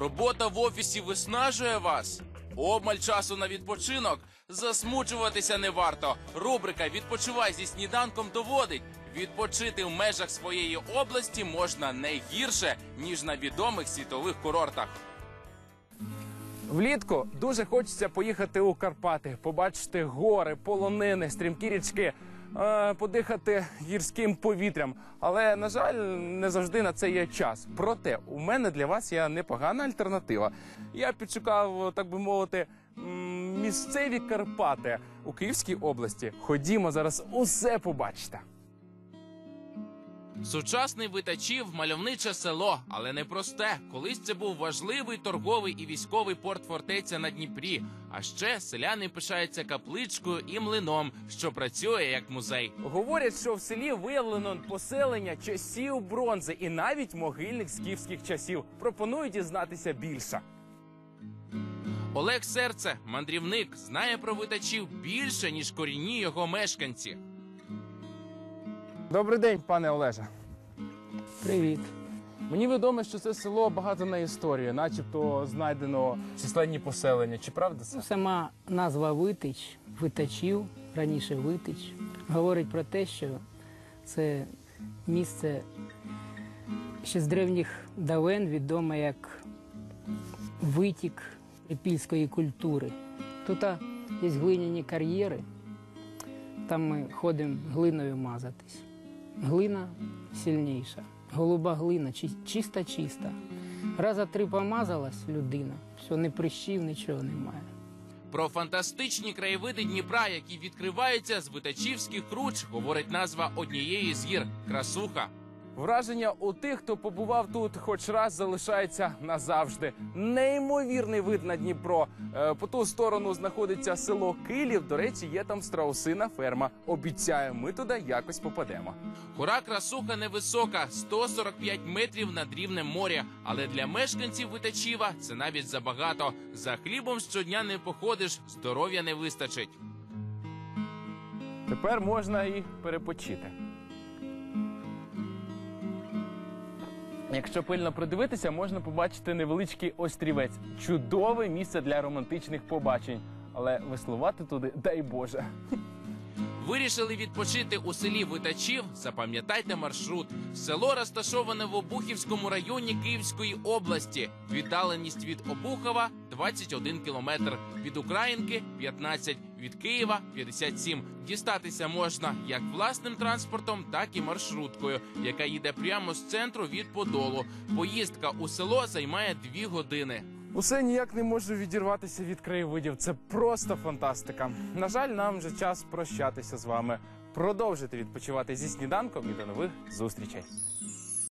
Робота в офісі виснажує вас. Обмаль часу на відпочинок. Засмучуватися не варто. Рубрика Відпочивай зі сніданком доводить. Відпочити в межах своєї області можна не гірше, ніж на відомих світових курортах. Влітку дуже хочеться поїхати у Карпати, побачити гори, полонини, стрімкі річки, е, подихати гірським повітрям. Але на жаль, не завжди на це є час. Проте у мене для вас є непогана альтернатива. Я підшукав, так би мовити, місцеві Карпати у Київській області. Ходімо зараз усе побачите. Сучасний витачів мальовниче село, але не просте. Колись це був важливий торговий і військовий порт фортеця на Дніпрі. А ще селяни пишаються капличкою і млином, що працює як музей. Говорять, що в селі виявлено поселення часів бронзи і навіть могильник скіфських часів. Пропоную дізнатися більше. Олег Серце, мандрівник, знає про витачів більше ніж корінні його мешканці. Добрий день, пане Олеже. Привіт. Мені відомо, що це село багато на історію, начебто знайдено численні поселення. Чи правда це? Ну, Сама назва Витич, витачів, раніше Витич, говорить про те, що це місце ще з древніх давен відоме як витік епільської культури. Тут є глиняні кар'єри, там ми ходимо глиною мазатись. Глина сильніша, голуба глина, чи- чиста-чиста. Раза три помазалась людина, все, не прищів, нічого немає. Про фантастичні краєвиди Дніпра, які відкриваються з витачівських круч, говорить назва однієї з гір Красуха. Враження у тих, хто побував тут хоч раз, залишається назавжди. Неймовірний вид на Дніпро. Е, По ту сторону знаходиться село Килів. До речі, є там страусина ферма. Обіцяю, ми туди якось попадемо. Гора Красуха невисока, 145 метрів над рівнем моря. Але для мешканців Витачіва це навіть забагато. За хлібом щодня не походиш, здоров'я не вистачить. Тепер можна і перепочити. Якщо пильно придивитися, можна побачити невеличкий острівець. Чудове місце для романтичних побачень. Але веслувати туди, дай Боже. Вирішили відпочити у селі Витачів. Запам'ятайте маршрут. Село розташоване в Обухівському районі Київської області. Віддаленість від Обухова 21 кілометр. Від Українки 15, від Києва 57. Дістатися можна як власним транспортом, так і маршруткою, яка їде прямо з центру від Подолу. Поїздка у село займає 2 години. Усе ніяк не можу відірватися від краєвидів. Це просто фантастика. На жаль, нам вже час прощатися з вами. Продовжити відпочивати зі сніданком і до нових зустрічей.